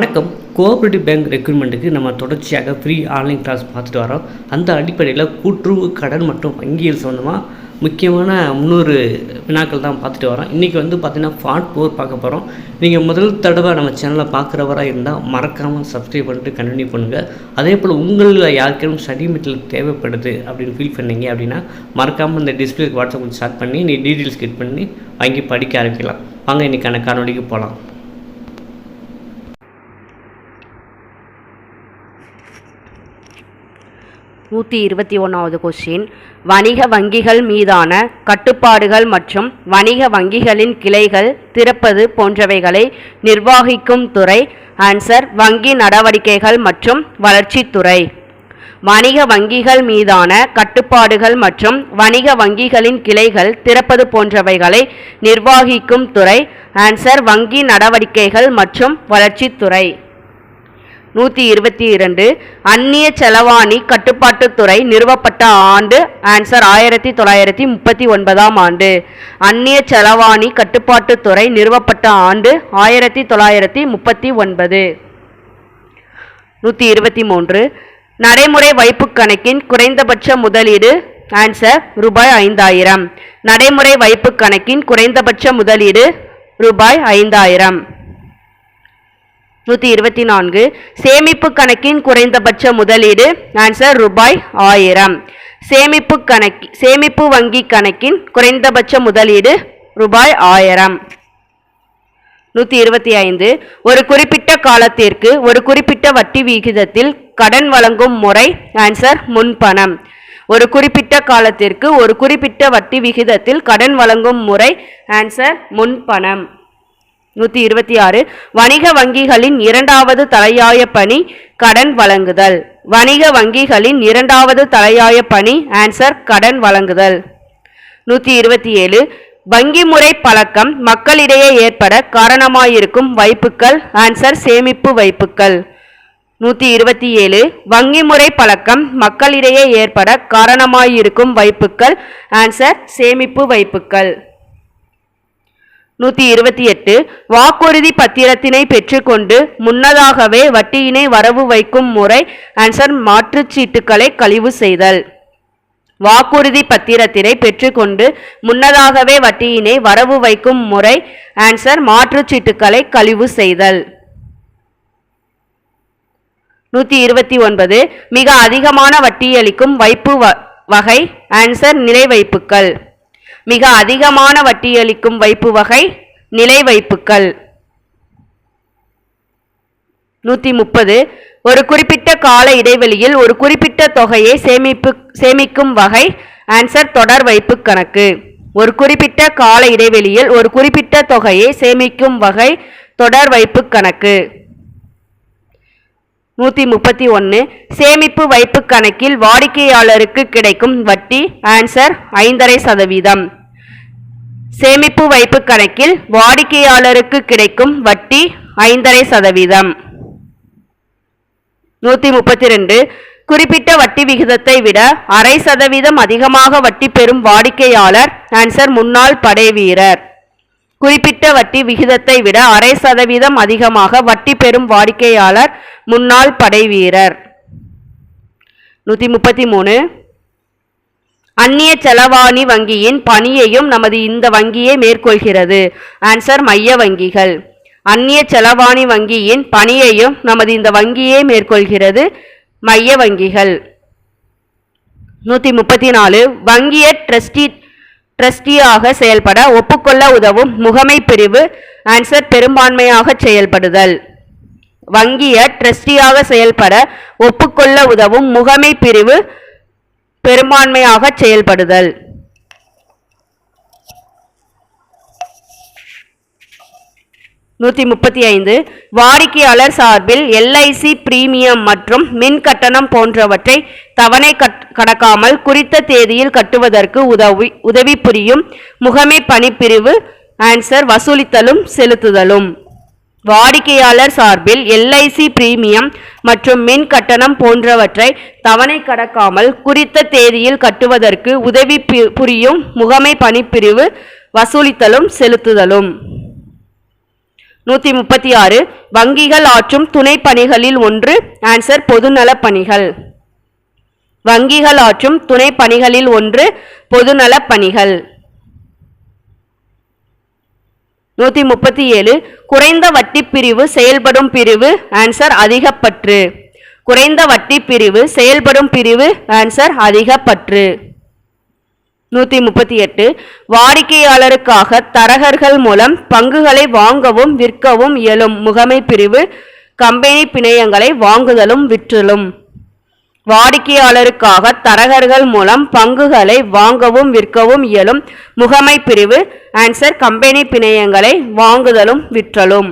வணக்கம். Cooperative bank ரெக்ரூட்மெண்ட்டுக்கு நம்ம தொடர்ச்சியாக ஃப்ரீ ஆன்லைன் கிளாஸ் பார்த்துட்டு வரோம். அந்த அடிப்படையில் கூட்டுறவு கடன் மற்றும் வங்கியல் சம்மந்தமாக முக்கியமான முந்நூறு வினாக்கள் தான் பார்த்துட்டு வரோம். இன்றைக்கி வந்து பார்த்திங்கன்னா ஃபார்ட் ஃபோர் பார்க்க போகிறோம் நீங்கள் முதல் தடவை நம்ம சேனலை பார்க்குறவராக இருந்தால் மறக்காமல் சப்ஸ்கிரைப் பண்ணிட்டு கண்டினியூ பண்ணுங்கள் அதே போல் உங்களில் யாருக்கேனும் ஸ்டடி மெட்டீரியல் தேவைப்படுது அப்படின்னு ஃபீல் பண்ணீங்க அப்படின்னா மறக்காமல் இந்த டிஸ்பிளே வாட்ஸ்அப் ஸ்டார்ட் பண்ணி நீ டீட்டெயில்ஸ் கிளிக் பண்ணி வாங்கி படிக்க ஆரம்பிக்கலாம். வாங்க இன்றைக்கான காணொலிக்கு போகலாம் நூற்றி இருபத்தி ஒன்றாவது கொஸ்டின் வணிக வங்கிகள் மீதான கட்டுப்பாடுகள் மற்றும் வணிக வங்கிகளின் கிளைகள் திறப்பது போன்றவைகளை நிர்வகிக்கும் துறை ஆன்சர் வங்கி நடவடிக்கைகள் மற்றும் வளர்ச்சித்துறை. வணிக வங்கிகள் மீதான கட்டுப்பாடுகள் மற்றும் வணிக வங்கிகளின் கிளைகள் திறப்பது போன்றவைகளை நிர்வகிக்கும் துறை ஆன்சர் வங்கி நடவடிக்கைகள் மற்றும் வளர்ச்சித்துறை. நூற்றி இருபத்தி இரண்டு அந்நிய செலவாணி கட்டுப்பாட்டுத்துறை நிறுவப்பட்ட ஆண்டு ஆன்சர் ஆயிரத்தி தொள்ளாயிரத்தி முப்பத்தி ஒன்பதாம் ஆண்டு. அந்நிய செலவாணி கட்டுப்பாட்டுத்துறை நிறுவப்பட்ட ஆண்டு ஆயிரத்தி தொள்ளாயிரத்தி முப்பத்தி ஒன்பது. நூற்றி இருபத்தி மூன்று நடைமுறை வைப்புக் கணக்கின் குறைந்தபட்ச முதலீடு ஆன்சர் ரூபாய் ஐந்தாயிரம். நடைமுறை வைப்புக் கணக்கின் குறைந்தபட்ச முதலீடு ரூபாய் ஐந்தாயிரம். நூற்றி இருபத்தி நான்கு. சேமிப்பு கணக்கின் குறைந்தபட்ச முதலீடு ஆன்சர் ரூபாய் ஆயிரம். சேமிப்பு கணக்கி சேமிப்பு வங்கி கணக்கின் குறைந்தபட்ச முதலீடு ரூபாய் ஆயிரம். நூற்றி இருபத்தி ஐந்து. ஒரு குறிப்பிட்ட காலத்திற்கு ஒரு குறிப்பிட்ட வட்டி விகிதத்தில் கடன் வழங்கும் முறை ஆன்சர் முன்பணம். ஒரு குறிப்பிட்ட காலத்திற்கு ஒரு குறிப்பிட்ட வட்டி விகிதத்தில் கடன் வழங்கும் முறை ஆன்சர் முன்பணம். நூற்றி இருபத்தி ஆறு வணிக வங்கிகளின் இரண்டாவது தலையாய பணி கடன் வழங்குதல். வணிக வங்கிகளின் இரண்டாவது தலையாய பணி ஆன்சர் கடன் வழங்குதல். நூற்றி இருபத்தி ஏழு வங்கி முறை பழக்கம் மக்களிடையே ஏற்பட காரணமாயிருக்கும் வைப்புக்கள் ஆன்சர் சேமிப்பு வைப்புக்கள். நூற்றி இருபத்தி ஏழு வங்கி முறை பழக்கம் மக்களிடையே ஏற்பட காரணமாயிருக்கும் வைப்புக்கள் ஆன்சர் சேமிப்பு வைப்புக்கள். நூற்றி இருபத்தி எட்டு வாக்குறுதி பத்திரத்தினை பெற்றுக்கொண்டு முன்னதாகவே வட்டியினை வரவு வைக்கும் முறை ஆன்சர் மாற்றுச்சீட்டுகளை கழிவு செய்தல். வாக்குறுதி பத்திரத்தினை பெற்றுக்கொண்டு முன்னதாகவே வட்டியினை வரவு வைக்கும் முறை ஆன்சர் மாற்றுச்சீட்டுகளை கழிவு செய்தல். நூற்றி இருபத்தி ஒன்பது மிக அதிகமான வட்டியளிக்கும் வைப்பு வகை ஆன்சர் நிலை வைப்புக்கள் மிக அதிகமான வட்டியளிக்கும் வைப்பு வகை நிலை வைப்புக்கள். நூற்றி முப்பது ஒரு குறிப்பிட்ட கால இடைவெளியில் ஒரு குறிப்பிட்ட தொகையை சேமிப்பு சேமிக்கும் வகை ஆன்சர் தொடர் வைப்பு கணக்கு. ஒரு குறிப்பிட்ட கால இடைவெளியில் ஒரு குறிப்பிட்ட தொகையை சேமிக்கும் வகை தொடர் வைப்பு கணக்கு. நூற்றி முப்பத்தி ஒன்று சேமிப்பு வைப்பு கணக்கில் வாடிக்கையாளருக்கு கிடைக்கும் வட்டி ஆன்சர் ஐந்தரை சதவீதம். சேமிப்பு வைப்பு கணக்கில் வாடிக்கையாளருக்கு கிடைக்கும் வட்டி ஐந்தரை சதவீதம். நூற்றி முப்பத்தி ரெண்டு குறிப்பிட்ட வட்டி விகிதத்தை விட அரை சதவீதம் அதிகமாக வட்டி பெறும் வாடிக்கையாளர் ஆன்சர் முன்னாள் படை வீரர் குறிப்பிட்ட வட்டி விகிதத்தை விட அரை சதவீதம் அதிகமாக வட்டி பெறும் வாடிக்கையாளர் முன்னாள் படை வீரர். நூற்றி முப்பத்தி மூணு அந்நிய செலவாணி வங்கியின் பணியையும் நமது இந்த வங்கியே மேற்கொள்கிறது. ஆன்சர் மைய வங்கிகள். அந்நிய செலவாணி வங்கியின் பணியையும் நமது இந்த வங்கியே மேற்கொள்கிறது. மைய வங்கிகள். நூற்றி முப்பத்தி நாலு வங்கிய ட்ரஸ்டி ட்ரஸ்டியாக செயல்பட ஒப்புக்கொள்ள உதவும் முகமை பிரிவு ஆன்சர் பெரும்பான்மையாக செயல்படுதல். வங்கிய ட்ரஸ்டியாக செயல்பட ஒப்புக்கொள்ள உதவும் முகமை பிரிவு பெரும்பான்மையாக செயல்படுதல். நூற்றி முப்பத்தி ஐந்து. வாடிக்கையாளர் சார்பில் எல்ஐசி பிரீமியம் மற்றும் மின் கட்டணம் போன்றவற்றை தவணை கடக்காமல் குறித்த தேதியில் கட்டுவதற்கு உதவி உதவி புரியும் முகமை பணிப்பிரிவு ஆன்சர் வசூலித்தலும் செலுத்துதலும். வாடிக்கையாளர் சார்பில் எல்ஐசி பிரீமியம் மற்றும் மின் கட்டணம் போன்றவற்றை தவணை கடக்காமல் குறித்த தேதியில் கட்டுவதற்கு உதவி புரியும் முகமை பணிப்பிரிவு வசூலித்தலும் செலுத்துதலும். நூற்றி முப்பத்தி ஆறு வங்கிகள் ஆற்றும் துணை பணிகளில் ஒன்று ஆன்சர் பொதுநலப் பணிகள் வங்கிகள் ஆற்றும் துணை பணிகளில் ஒன்று பொதுநலப் பணிகள் நூற்றி முப்பத்தி ஏழு குறைந்த வட்டி பிரிவு செயல்படும் பிரிவு ஆன்சர் அதிகப்பற்று. குறைந்த வட்டி பிரிவு செயல்படும் பிரிவு ஆன்சர் அதிகப்பற்று. நூற்றி முப்பத்தி எட்டு வாடிக்கையாளருக்காக தரகர்கள் மூலம் பங்குகளை வாங்கவும் விற்கவும் இயலும் முகமை பிரிவு கம்பெனி பிணையங்களை வாங்குதலும் விற்றலும். வாடிக்கையாளருக்காக தரகர்கள் மூலம் பங்குகளை வாங்கவும் விற்கவும் இயலும் முகமை பிரிவு ஆன்சர் கம்பெனி பிணையங்களை வாங்குதலும் விற்றலும்.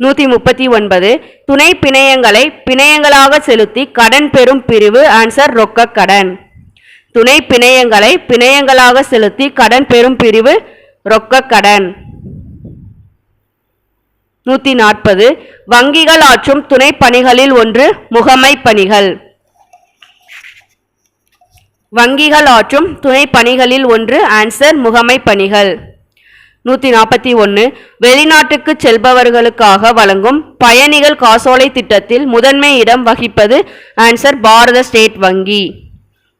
நூற்றி முப்பத்தி ஒன்பது துணை பிணையங்களை பிணையங்களாக செலுத்தி கடன் பெறும் பிரிவு ஆன்சர் ரொக்க கடன். துணை பிணையங்களை பிணையங்களாக செலுத்தி கடன் பெறும் பிரிவு ரொக்க கடன். நூற்றி நாற்பது. வங்கிகள் ஆற்றும் துணை பணிகளில் ஒன்று முகமை பணிகள். வங்கிகள் ஆற்றும் துணை பணிகளில் ஒன்று ஆன்சர் முகமை பணிகள். நூற்றி நாற்பத்தி ஒன்று வெளிநாட்டுக்கு செல்பவர்களுக்காக வழங்கும் பயணிகள் காசோலை திட்டத்தில் முதன்மை இடம் வகிப்பது ஆன்சர் பாரத ஸ்டேட் வங்கி.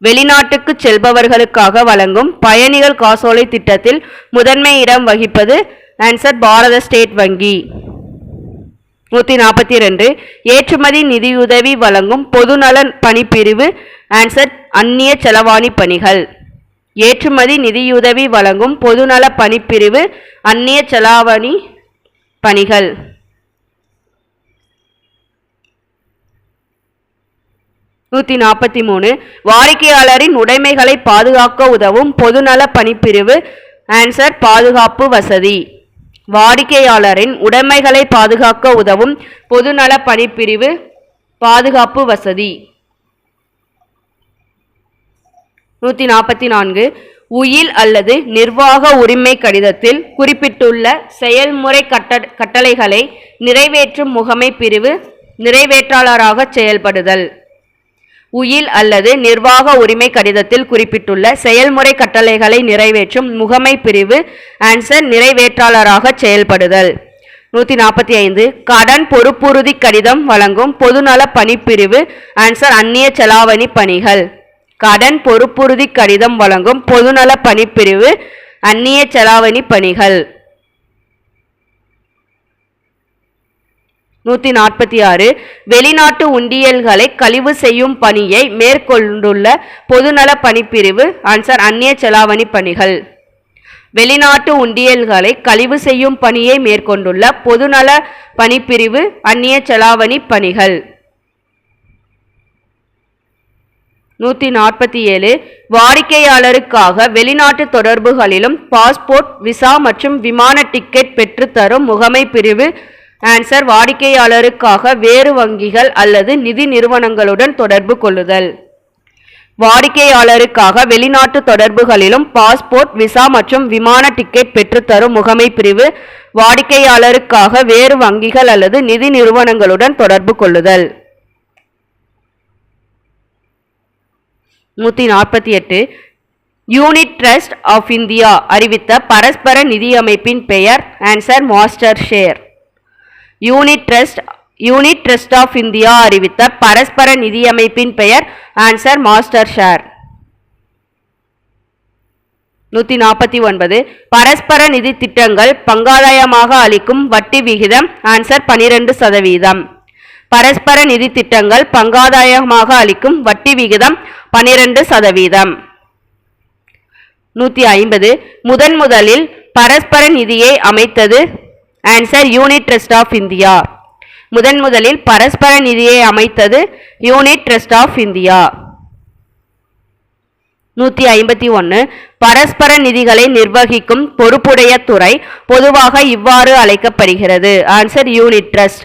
வெளிநாட்டுக்கு செல்பவர்களுக்காக வழங்கும் பயணிகள் காசோலை திட்டத்தில் முதன்மை இடம் வகிப்பது ஆன்சர் பாரத ஸ்டேட் வங்கி. நூற்றி நாற்பத்தி ரெண்டு ஏற்றுமதி நிதியுதவி வழங்கும் பொதுநலன் பணிப்பிரிவு ஆன்சர் அந்நிய செலவாணி பணிகள். ஏற்றுமதி நிதியுதவி வழங்கும் பொதுநல பணிப்பிரிவு அந்நிய செலாவணி பணிகள். நூற்றி நாற்பத்தி மூணு வாடிக்கையாளரின் உடைமைகளை பாதுகாக்க உதவும் பொதுநல பணிப்பிரிவு. ஆன்சர் பாதுகாப்பு வசதி. வாடிக்கையாளரின் உடைமைகளை பாதுகாக்க உதவும் பொதுநல பணிப்பிரிவு. பாதுகாப்பு வசதி. நூற்றி நாற்பத்தி நான்கு உயில் அல்லது நிர்வாக உரிமை கடிதத்தில் குறிப்பிட்டுள்ள செயல்முறை கட்ட கட்டளைகளை நிறைவேற்றும் முகமை பிரிவு நிறைவேற்றாளராக செயல்படுதல். உயில் அல்லது நிர்வாக உரிமை கடிதத்தில் குறிப்பிட்டுள்ள செயல்முறை கட்டளைகளை நிறைவேற்றும் முகமை பிரிவு ஆன்சர் நிறைவேற்றாளராக செயல்படுதல். நூற்றி நாற்பத்தி ஐந்து. கடன் பொறுப்புறுதி கடிதம் வழங்கும் பொதுநல பணிப்பிரிவு ஆன்சர் அந்நிய செலாவணி பணிகள். கடன் பொறுப்புறுதி கடிதம் வழங்கும் பொதுநல பணிப்பிரிவு அந்நிய செலாவணி பணிகள். நூற்றி நாற்பத்தி ஆறு வெளிநாட்டு உண்டியல்களை கழிவு செய்யும் பணியை மேற்கொண்டுள்ள பொதுநல பணிப்பிரிவு ஆன்சர் அந்நிய செலாவணி பணிகள். வெளிநாட்டு உண்டியல்களை கழிவு செய்யும் பணியை மேற்கொண்டுள்ள பொதுநல பணிப்பிரிவு அந்நிய செலாவணி பணிகள். நூற்றி நாற்பத்தி ஏழு வாடிக்கையாளருக்காக வெளிநாட்டு தொடர்புகளிலும் பாஸ்போர்ட் விசா மற்றும் விமான டிக்கெட் பெற்றுத்தரும் முகமை பிரிவு ஆன்சர் வாடிக்கையாளருக்காக வேறு வங்கிகள் அல்லது நிதி நிறுவனங்களுடன் தொடர்பு கொள்ளுதல். வாடிக்கையாளருக்காக வெளிநாட்டு தொடர்புகளிலும் பாஸ்போர்ட் விசா மற்றும் விமான டிக்கெட் பெற்றுத்தரும் முகமை பிரிவு வாடிக்கையாளருக்காக வேறு வங்கிகள் அல்லது நிதி நிறுவனங்களுடன் தொடர்பு கொள்ளுதல். நூற்றி நாற்பத்தி எட்டு. யூனிட் ட்ரஸ்ட் ஆஃப் இந்தியா அறிவித்த பரஸ்பர நிதியமைப்பின் பெயர் answer master share unit trust unit trust of India அறிவித்த பரஸ்பர நிதியமைப்பின் பெயர் ஆன்சர் மாஸ்டர் ஷேர் நூற்றி நாற்பத்தி ஒன்பது. பரஸ்பர நிதி திட்டங்கள் பங்காதாயமாக அளிக்கும் வட்டி விகிதம் ஆன்சர் பனிரெண்டு சதவீதம். பரஸ்பர நிதி திட்டங்கள் பங்காதாயமாக அளிக்கும் வட்டி விகிதம் பனிரெண்டு சதவீதம். நூற்றி ஐம்பது. முதன் முதலில் பரஸ்பர நிதியை அமைத்தது answer unit trust of India முதன் முதலில் பரஸ்பர நிதியை அமைத்தது யூனிட் ட்ரஸ்ட் ஆஃப் இந்தியா நூற்றி ஐம்பத்தி ஒன்று பரஸ்பர நிதிகளை நிர்வகிக்கும் பொறுப்புடைய துறை பொதுவாக இவ்வாறு அழைக்கப்படுகிறது. ஆன்சர் யூனிட் ட்ரஸ்ட்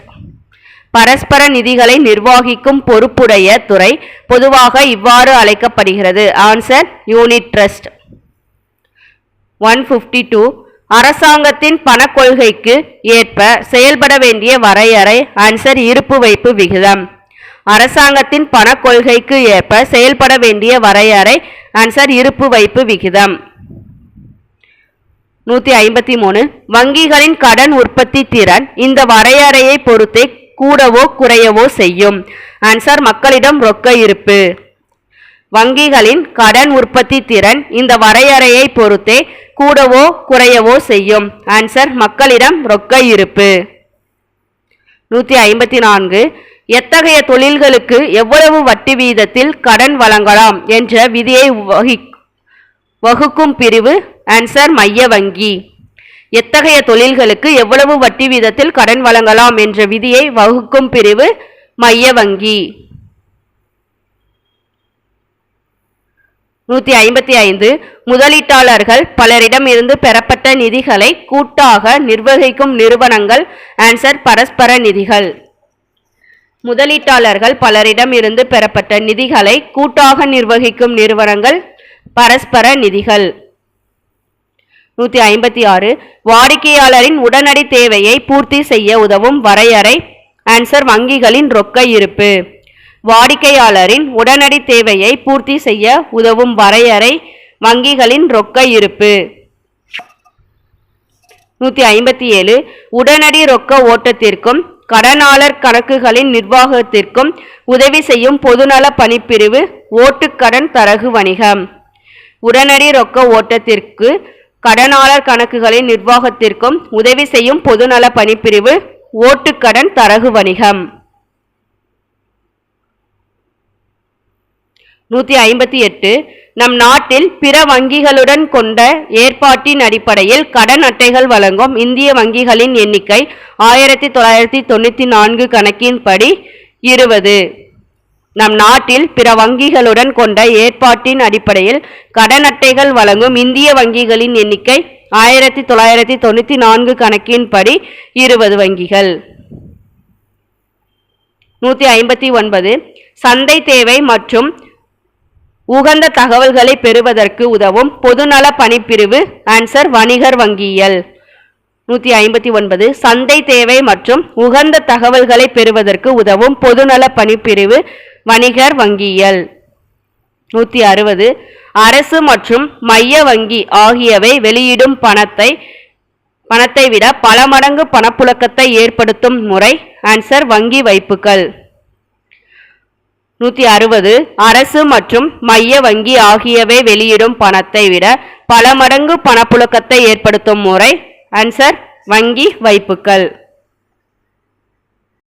பரஸ்பர நிதிகளை நிர்வகிக்கும் பொறுப்புடைய துறை பொதுவாக இவ்வாறு அழைக்கப்படுகிறது. Answer unit trust one fifty two அரசாங்கத்தின் பணக்கொள்கைக்கு ஏற்ப செயல்பட வேண்டிய வரையறை ஆன்சர் இருப்பு வைப்பு விகிதம். அரசாங்கத்தின் பணக்கொள்கைக்கு ஏற்ப செயல்பட வேண்டிய வரையறை ஆன்சர் இருப்பு வைப்பு விகிதம். நூற்றி ஐம்பத்தி மூணு. வங்கிகளின் கடன் உற்பத்தி திறன் இந்த வரையறையை பொறுத்தே கூடவோ குறையவோ செய்யும். ஆன்சர் மக்களிடம் ரொக்க இருப்பு. வங்கிகளின் கடன் உற்பத்தி திறன் இந்த வரையறையை பொறுத்தே கூடவோ குறையவோ செய்யும். ஆன்சர் மக்களிடம் ரொக்க இருப்பு. நூற்றி ஐம்பத்தி நான்கு எத்தகைய தொழில்களுக்கு எவ்வளவு வட்டி வீதத்தில் கடன் வழங்கலாம் என்ற விதியை வகி வகுக்கும் பிரிவு ஆன்சர் மைய வங்கி. எத்தகைய தொழில்களுக்கு எவ்வளவு வட்டி வீதத்தில் கடன் வழங்கலாம் என்ற விதியை வகுக்கும் பிரிவு மைய வங்கி. நூற்றி ஐம்பத்தி ஐந்து முதலீட்டாளர்கள் பலரிடமிருந்து பெறப்பட்ட நிதிகளை கூட்டாக நிர்வகிக்கும் நிறுவனங்கள் ஆன்சர் பரஸ்பர நிதிகள். முதலீட்டாளர்கள் பலரிடமிருந்து பெறப்பட்ட நிதிகளை கூட்டாக நிர்வகிக்கும் நிறுவனங்கள் பரஸ்பர நிதிகள். நூற்றி ஐம்பத்தி ஆறு வாடிக்கையாளரின் உடனடி தேவையை பூர்த்தி செய்ய உதவும் வரையறை ஆன்சர் வங்கிகளின் ரொக்க இருப்பு. வாடிக்கையாளரின் உடனடி தேவையை பூர்த்தி செய்ய உதவும் வரையறை வங்கிகளின் ரொக்க இருப்பு. நூற்றி ஐம்பத்தி ஏழு. உடனடி ரொக்க ஓட்டத்திற்கும் கடனாளர் கணக்குகளின் நிர்வாகத்திற்கும் உதவி செய்யும் பொதுநல பணிப்பிரிவு ஓட்டுக்கடன் தரகு வணிகம். உடனடி ரொக்க ஓட்டத்திற்கு கடனாளர் கணக்குகளின் நிர்வாகத்திற்கும் உதவி செய்யும் பொதுநல பணிப்பிரிவு ஓட்டுக்கடன் தரகு வணிகம். நூற்றி ஐம்பத்தி எட்டு நம் நாட்டில் பிற வங்கிகளுடன் கொண்ட ஏற்பாட்டின் அடிப்படையில் கடன் அட்டைகள் வழங்கும் இந்திய வங்கிகளின் எண்ணிக்கை ஆயிரத்தி தொள்ளாயிரத்தி தொண்ணூற்றி நான்கு கணக்கின்படி இருபது. நம் நாட்டில் பிற வங்கிகளுடன் கொண்ட ஏற்பாட்டின் அடிப்படையில் கடன் அட்டைகள் வழங்கும் இந்திய வங்கிகளின் எண்ணிக்கை ஆயிரத்தி தொள்ளாயிரத்தி தொண்ணூற்றி நான்கு கணக்கின்படி இருபது வங்கிகள். நூற்றி ஐம்பத்தி ஒன்பது சந்தை தேவை மற்றும் உகந்த தகவல்களை பெறுவதற்கு உதவும் பொதுநல பணிப்பிரிவு ஆன்சர் வணிகர் வங்கியியல். நூற்றி ஐம்பத்தி ஒன்பது சந்தை தேவை மற்றும் உகந்த தகவல்களை பெறுவதற்கு உதவும் பொதுநல பணிப்பிரிவு வணிகர் வங்கியியல். நூற்றி அறுபது அரசு மற்றும் மைய வங்கி ஆகியவை வெளியிடும் பணத்தை பணத்தை விட பல மடங்கு பணப்புழக்கத்தை ஏற்படுத்தும் முறை ஆன்சர் வங்கி வைப்புகள். நூற்றி அறுபது அரசு மற்றும் மைய வங்கி ஆகியவை வெளியிடும் பணத்தை விட பல மடங்கு பணப்புழக்கத்தை ஏற்படுத்தும் முறை ஆன்சர் வங்கி வைப்புக்கள்